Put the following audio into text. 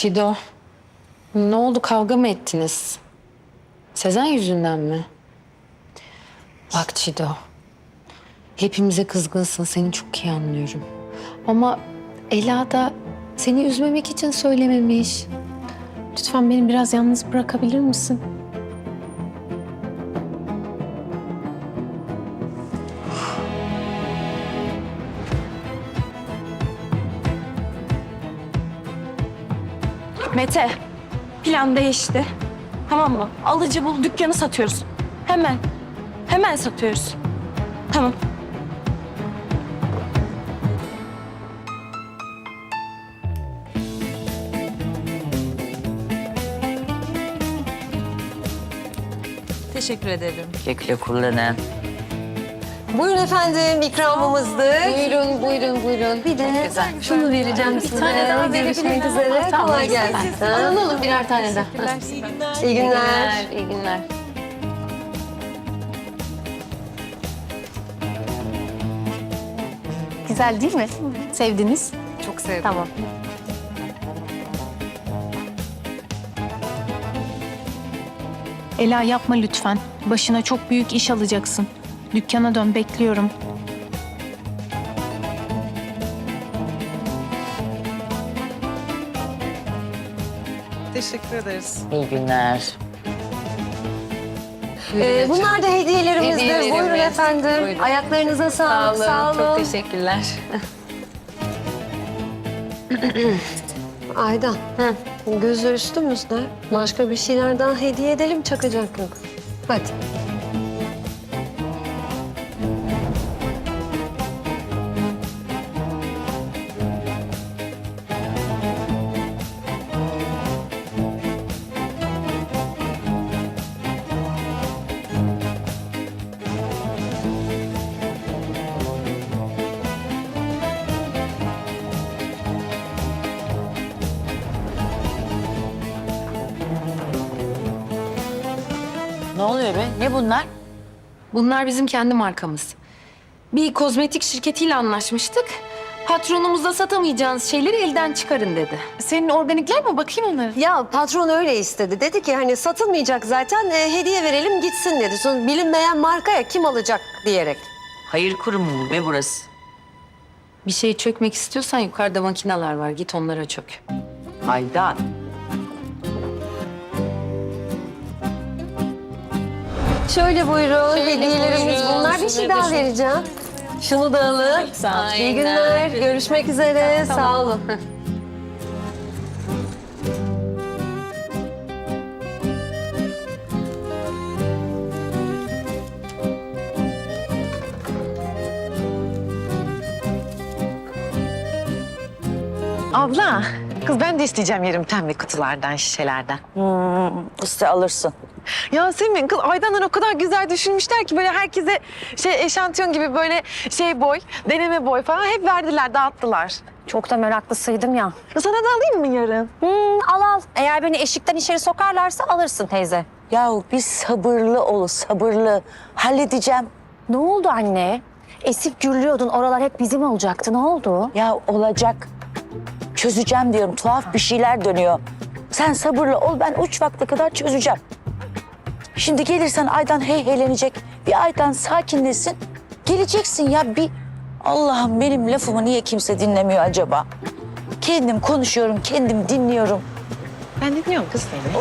Çido, ne oldu kavga mı ettiniz? Sezen yüzünden mi? Bak Çido, hepimize kızgınsın seni çok iyi anlıyorum. Ama Ela da seni üzmemek için söylememiş. Lütfen beni biraz yalnız bırakabilir misin? Mete, plan değişti. Tamam mı? Alıcı bul, dükkanı satıyoruz. Hemen, hemen satıyoruz. Tamam. Teşekkür ederim. Güle güle kullanın. Buyurun efendim ikramımızdı. Buyurun, buyurun, buyurun. Bir de şunu vereceğim size. Bir tane daha Görüşmek üzere. Kolay gelsin. Alalım birer tane daha. İyi günler. İyi günler. Güzel değil mi? Sevdiniz? Çok sevdim. Tamam. Ela yapma lütfen. Başına çok büyük iş alacaksın. Dükkana dön, bekliyorum. Teşekkür ederiz. İyi günler. Ee, bunlar da hediyelerimizdir. Hediyelerimiz. Buyurun efendim. Buyurun. Ayaklarınıza sağlık. Sağ olun. Çok teşekkürler. Aydan. Gözü üstümüzde. Başka bir şeyler daha hediye edelim çakacak yok. Hadi. Ne oluyor be? Ne bunlar? Bunlar bizim kendi markamız. Bir kozmetik şirketiyle anlaşmıştık. Patronumuz da satamayacağınız şeyleri elden çıkarın dedi. Senin organikler mi? Bakayım onlara. Ya patron öyle istedi. Dedi ki hani satılmayacak zaten e, hediye verelim gitsin dedi. Sonra bilinmeyen markaya kim alacak diyerek. Hayır kurumu mu be burası? Bir şey çökmek istiyorsan yukarıda makineler var. Git onlara çök. Haydan. Şöyle buyurun. Hediyelerimiz bunlar. Bir şey daha vereceğim. Şunu da alın. İyi günler. Görüşmek üzere. Sağ olun. Abla, kız ben de isteyeceğim yerim temli kutulardan, şişelerden. İşte alırsın. Yasemin, kız Aydanlar o kadar güzel düşünmüşler ki böyle herkese şey eşantiyon gibi böyle şey boy, deneme boy falan hep verdiler, dağıttılar. Çok da meraklısıydım ya. Sana da alayım mı yarın? Hmm, al al. Eğer beni eşikten içeri sokarlarsa alırsın teyze. Yahu bir sabırlı ol, sabırlı. Halledeceğim. Ne oldu anne? Esip gürlüyordun. Oralar hep bizim olacaktı. Ne oldu? Ya olacak. Çözeceğim diyorum. Tuhaf bir şeyler dönüyor. Sen sabırlı ol. Ben uç vakte kadar çözeceğim. Şimdi gelirsen Aydan heyhelenecek. Bir Aydan sakinleşsin. Geleceksin ya bir... Allah'ım benim lafımı niye kimse dinlemiyor acaba? Kendim konuşuyorum, kendim dinliyorum. Ben dinliyorum kız seni.